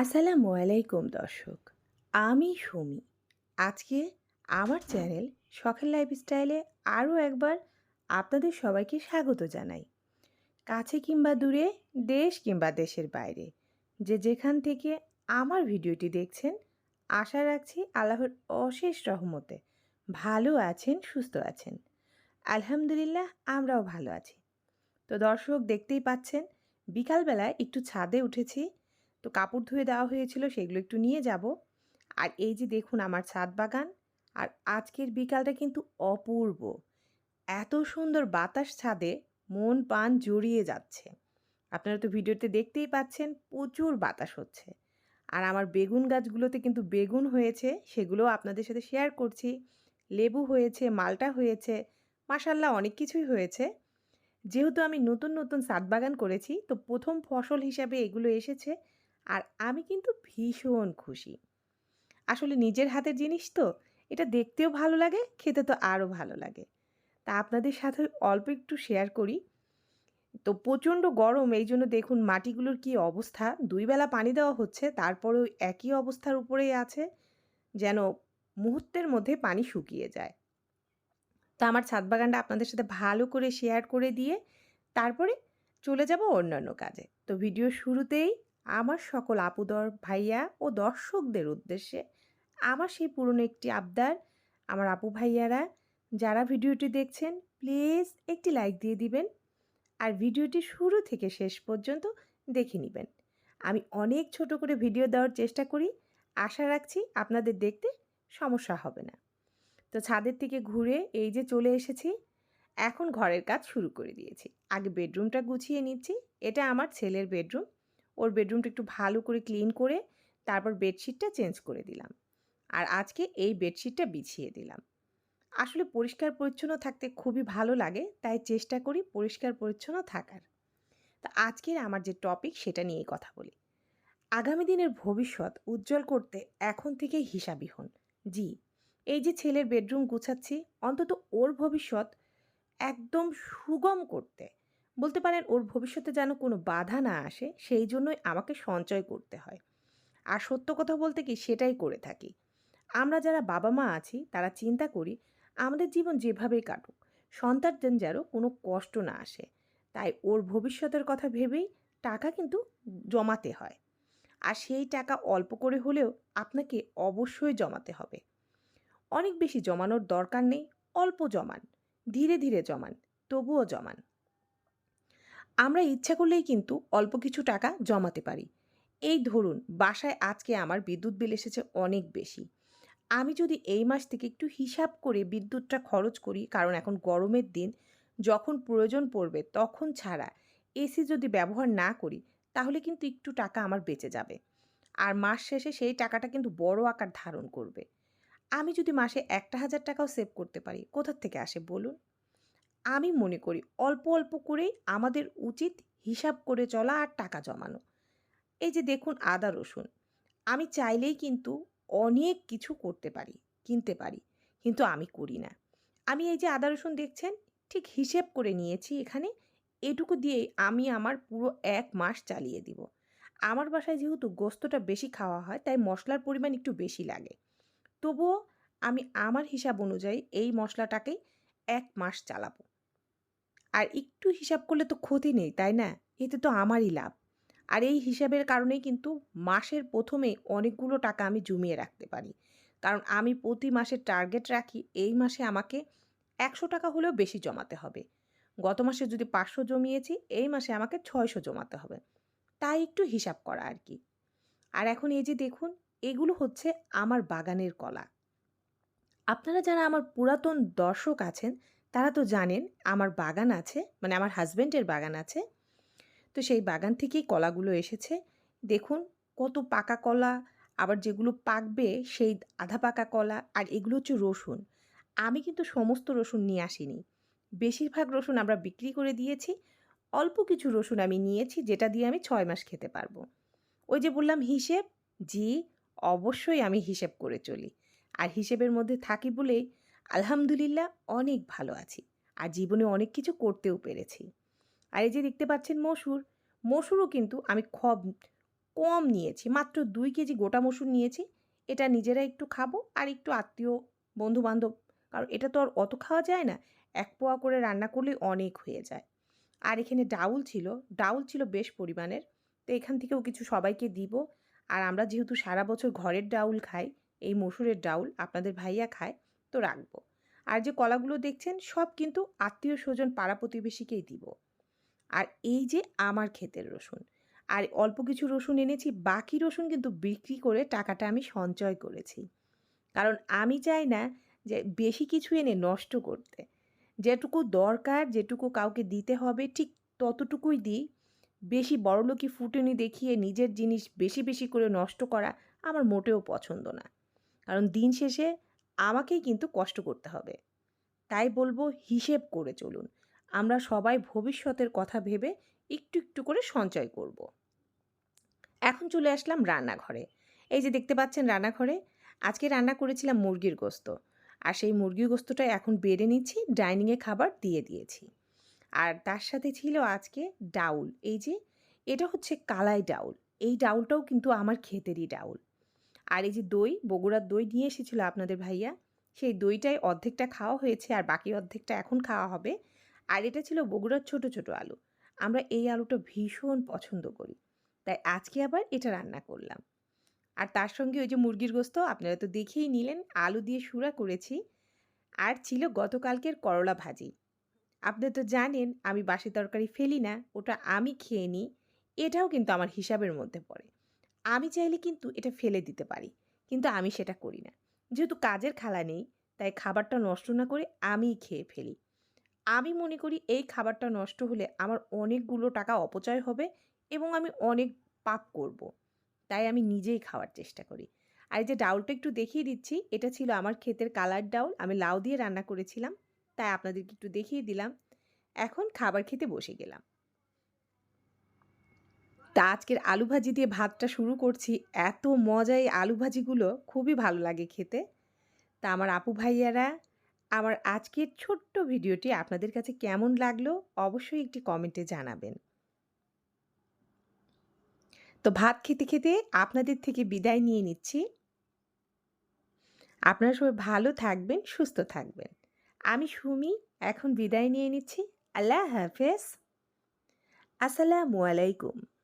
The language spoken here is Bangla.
আসসালামু আলাইকুম, দর্শক। আমি সুমি। আজকে আমার চ্যানেল শখের লাইফস্টাইলে আরও একবার আপনাদের সবাইকে স্বাগত জানাই। কাছে কিংবা দূরে, দেশ কিংবা দেশের বাইরে। যে যেখান থেকে আমার ভিডিওটি দেখছেন, আশা রাখছি আল্লাহর অশেষ রহমতে ভালো আছেন, সুস্থ আছেন। আলহামদুলিল্লাহ, আমরাও ভালো আছি। তো দর্শক, দেখতেই পাচ্ছেন বিকালবেলায় একটু ছাদে উঠেছি তো কাপড় ধুয়ে দেওয়া হয়েছিল, সেগুলো একটু নিয়ে যাব। আর এই যে দেখুন আমার ছাদ বাগান, আর আজকের বিকালটা কিন্তু অপূর্ব। এত সুন্দর বাতাস ছাদে মন পান জড়িয়ে যাচ্ছে। আপনারা তো ভিডিওতে দেখতেই পাচ্ছেন প্রচুর বাতাস হচ্ছে। আর আমার বেগুন গাছগুলোতে কিন্তু বেগুন হয়েছে, সেগুলোও আপনাদের সাথে শেয়ার করছি। লেবু হয়েছে, মালটা হয়েছে মাসাল্লাহ অনেক কিছুই হয়েছে। যেহেতু আমি নতুন নতুন সাত বাগান করেছি, তো প্রথম ফসল হিসাবে এগুলো এসেছে। আর আমি কিন্তু ভীষণ খুশি। আসলে নিজের হাতের জিনিস তো, এটা দেখতেও ভালো লাগে, খেতে তো আরও ভালো লাগে। তা আপনাদের সাথে অল্প একটু শেয়ার করি। তো প্রচণ্ড গরম, এই জন্য দেখুন মাটিগুলোর কি অবস্থা। দুই বেলা পানি দেওয়া হচ্ছে, তারপরেও একই অবস্থার উপরেই আছে, যেন মুহূর্তের মধ্যে পানি শুকিয়ে যায়। তো আমার ছাদ বাগানটা আপনাদের সাথে ভালো করে শেয়ার করে দিয়ে, তারপরে চলে যাব অন্যান্য কাজে। তো ভিডিও শুরুতেই আমার সকল আপুদর ভাইয়া ও দর্শকদের উদ্দেশ্যে আমার সেই পুরনো একটি আবদার। আমার আপু ভাইয়ারা, যারা ভিডিওটি দেখছেন, প্লিজ একটি লাইক দিয়ে দিবেন আর ভিডিওটি শুরু থেকে শেষ পর্যন্ত দেখে নেবেন। আমি অনেক ছোট করে ভিডিও দেওয়ার চেষ্টা করি। আশা রাখছি আপনাদের দেখতে সমস্যা হবে না। তো ছাদের থেকে ঘুরে এই যে চলে এসেছি, এখন ঘরের কাজ শুরু করে দিয়েছি। আগে বেডরুমটা গুছিয়ে নিচ্ছি। এটা আমার ছেলের বেডরুম। ওর বেডরুমটা একটু ভালো করে ক্লিন করে তারপর বেডশিটটা চেঞ্জ করে দিলাম। আর আজকে এই বেডশিটটা বিছিয়ে দিলাম। আসলে পরিষ্কার পরিচ্ছন্ন থাকতে খুবই ভালো লাগে, তাই চেষ্টা করি পরিষ্কার পরিচ্ছন্ন থাকার। তা আজকের আমার যে টপিক সেটা নিয়ে কথা বলি। আগামী দিনের ভবিষ্যৎ উজ্জ্বল করতে এখন থেকেই হিসাবি হন। জি, এই যে ছেলের বেডরুম গুছাচ্ছি, অন্তত ওর ভবিষ্যৎ একদম সুগম করতে বলতে পারেন ওর ভবিষ্যতে যেন কোনো বাধা না আসে, সেই জন্যই আমাকে সঞ্চয় করতে হয়। আর সত্য কথা বলতে কি সেটাই করে থাকি। আমরা যারা বাবা মা আছি, তারা চিন্তা করি আমাদের জীবন যেভাবেই কাটুক সন্তানদের যেন কোনো কষ্ট না আসে। তাই ওর ভবিষ্যতের কথা ভেবেই টাকা কিন্তু জমাতে হয়। আর সেই টাকা অল্প করে হলেও আপনাকে অবশ্যই জমাতে হবে। অনেক বেশি জমানোর দরকার নেই, অল্প জমান, ধীরে ধীরে জমান, তবুও জমান। আমরা ইচ্ছা করলেই কিন্তু অল্প কিছু টাকা জমাতে পারি। এই ধরুন, বাসায় আজকে আমার বিদ্যুৎ বিল এসেছে অনেক বেশি। আমি যদি এই মাস থেকে একটু হিসাব করে বিদ্যুৎটা খরচ করি, কারণ এখন গরমের দিন, যখন প্রয়োজন পড়বে তখন ছাড়া এসি যদি ব্যবহার না করি, তাহলে কিন্তু একটু টাকা আমার বেঁচে যাবে। আর মাস শেষে সেই টাকাটা কিন্তু বড় আকার ধারণ করবে। আমি যদি মাসে একটা হাজার টাকাও সেভ করতে পারি, কোথার থেকে আসে বলুন? আমি মনে করি অল্প অল্প করেই আমাদের উচিত হিসাব করে চলা আর টাকা জমানো। এই যে দেখুন আদা, রসুন, আমি চাইলেই কিন্তু অনেক কিছু করতে পারি, কিনতে পারি, কিন্তু আমি করি না। আমি এই যে আদা, রসুন দেখছেন, ঠিক হিসেব করে নিয়েছি এখানে, এটুকু দিয়েই আমি আমার পুরো এক মাস চালিয়ে দিব। আমার বাসায় যেহেতু গোস্তটা বেশি খাওয়া হয়, তাই মশলার পরিমাণ একটু বেশি লাগে। তবুও আমি আমার হিসাব অনুযায়ী এই মশলাটাকেই এক মাস চালাবো। আর একটু হিসাব করলে তো ক্ষতি নেই, তাই না? এতে তো আমারই লাভ। আর এই হিসাবের কারণেই কিন্তু মাসের প্রথমে অনেকগুলো টাকা আমি জমিয়ে রাখতে পারি। কারণ আমি প্রতি মাসে টার্গেট রাখি, এই মাসে আমাকে একশো টাকা হলেও বেশি জমাতে হবে। গত মাসে যদি পাঁচশো জমিয়েছি, এই মাসে আমাকে ছয়শো জমাতে হবে। তাই একটু হিসাব করা আর কি। আর এখন এই যে দেখুন, এগুলো হচ্ছে আমার বাগানের কলা। আপনারা যারা আমার পুরাতন দর্শক আছেন তারা তো জানেন আমার বাগান আছে মানে আমার হাজব্যান্ডের বাগান আছে। তো সেই বাগান থেকেই কলাগুলো এসেছে। দেখুন কত পাকা কলা, আবার যেগুলো পাকবে সেই আধা পাকা কলা, আর এগুলো হচ্ছে রসুন। আমি কিন্তু সমস্ত রসুন নিয়ে আসিনি। বেশিরভাগ রসুন আমরা বিক্রি করে দিয়েছি, অল্প কিছু রসুন আমি নিয়েছি, যেটা দিয়ে আমি ছয় মাস খেতে পারব। ওই যে বললাম হিসেব? জি, অবশ্যই আমি হিসেব করে চলি। আর হিসেবের মধ্যে থাকি বলেই আলহামদুলিল্লাহ অনেক ভালো আছি। আর জীবনে অনেক কিছু করতেও পেরেছি। আর এই যে দেখতে পাচ্ছেন মসুর, মসুরও কিন্তু আমি খব কম নিয়েছি। মাত্র দুই কেজি গোটা মসুর নিয়েছি। এটা নিজেরা একটু খাব আর একটু আত্মীয়, বন্ধুবান্ধব, কারণ এটা তো আর অত খাওয়া যায় না। এক পোয়া করে রান্না করলেই অনেক হয়ে যায়। আর এখানে ডাউল ছিল ডাউল ছিল বেশ পরিমাণের। তো এখান থেকেও কিছু সবাইকে দিব। আর আমরা যেহেতু সারা বছর ঘরের ডাউল খাই, এই মসুরের ডাউল আপনাদের ভাইয়া খায় তো রাখব। আর যে কলাগুলো দেখছেন, সব কিন্তু আত্মীয় স্বজন পাড়া প্রতিবেশীকেই দিব। আর এই যে আমার ক্ষেতের রসুন, আর অল্প কিছু রসুন এনেছি, বাকি রসুন কিন্তু বিক্রি করে টাকাটা আমি সঞ্চয় করেছি। কারণ আমি চাই না যে বেশি কিছু এনে নষ্ট করতে। যেটুকু দরকার, যেটুকু কাউকে দিতে হবে, ঠিক ততটুকুই দিই। বেশি বড়লোকি ফুটুনি দেখিয়ে নিজের জিনিস বেশি বেশি করে নষ্ট করা আমার মোটেও পছন্দ না। কারণ দিন শেষে আমাকেই কিন্তু কষ্ট করতে হবে। তাই বলব হিসেব করে চলুন। আমরা সবাই ভবিষ্যতের কথা ভেবে একটু একটু করে সঞ্চয় করব। এখন চলে আসলাম রান্নাঘরে। এই যে দেখতে পাচ্ছেন রান্নাঘরে, আজকে রান্না করেছিলাম মুরগির গোস্ত। আর সেই মুরগির গোস্তটা এখন বেড়ে নিচ্ছি, ডাইনিংয়ে খাবার দিয়ে দিয়েছি। আর তার সাথে ছিল আজকে ডাউল। এই যে, এটা হচ্ছে কালাই ডাউল। এই ডাউলটাও কিন্তু আমার ক্ষেতেরই ডাউল। আর এই যে দই, বগুড়ার দই নিয়ে এসেছিল আপনাদের ভাইয়া, সেই দইটাই অর্ধেকটা খাওয়া হয়েছে আর বাকি অর্ধেকটা এখন খাওয়া হবে। আর এটা ছিল বগুড়ার ছোট ছোট আলু। আমরা এই আলুটা ভীষণ পছন্দ করি। তাই আজকে আবার এটা রান্না করলাম। আর তার সঙ্গে ওই যে মুরগির গোস্ত আপনারা তো দেখেই নিলেন, আলু দিয়ে সুরা করেছি। আর ছিল গতকালকের করলা ভাজি। আপনি তো জানেন, আমি বাসি তরকারি ফেলি না, ওটা আমি খেয়ে নিই, এটাও কিন্তু আমার হিসাবের মধ্যে পড়ে। আমি চাইলে কিন্তু এটা ফেলে দিতে পারি। কিন্তু আমি সেটা করি না। যেহেতু কাজের খালা নেই, তাই খাবারটা নষ্ট না করে আমিই খেয়ে ফেলি। আমি মনে করি এই খাবারটা নষ্ট হলে আমার অনেকগুলো টাকা অপচয় হবে এবং আমি অনেক পাপ করব। তাই আমি নিজেই খাওয়ার চেষ্টা করি। আর যে ডাউলটা একটু দেখিয়ে দিচ্ছি, এটা ছিল আমার ক্ষেতের কালার ডাউল। আমি লাউ দিয়ে রান্না করেছিলাম, তাই আপনাদেরকে একটু দেখিয়ে দিলাম। এখন খাবার খেতে বসে গেলাম। তা আজকের আলু ভাজি দিয়ে ভাতটা শুরু করছি। এত মজা এই আলু ভাজিগুলো, খুবই ভালো লাগে খেতে। তা আমার আপু ভাইয়ারা, আমার আজকের ছোট্ট ভিডিওটি আপনাদের কাছে কেমন লাগল অবশ্যই একটি কমেন্টে জানাবেন। তো ভাত খেতে খেতে আপনাদের থেকে বিদায় নিয়ে নিচ্ছি। আপনারা সবাই ভালো থাকবেন, সুস্থ থাকবেন। আমি সুমি, এখন বিদায় নিয়ে নিচ্ছি। আল্লাহ হাফেজ। আসসালামু আলাইকুম।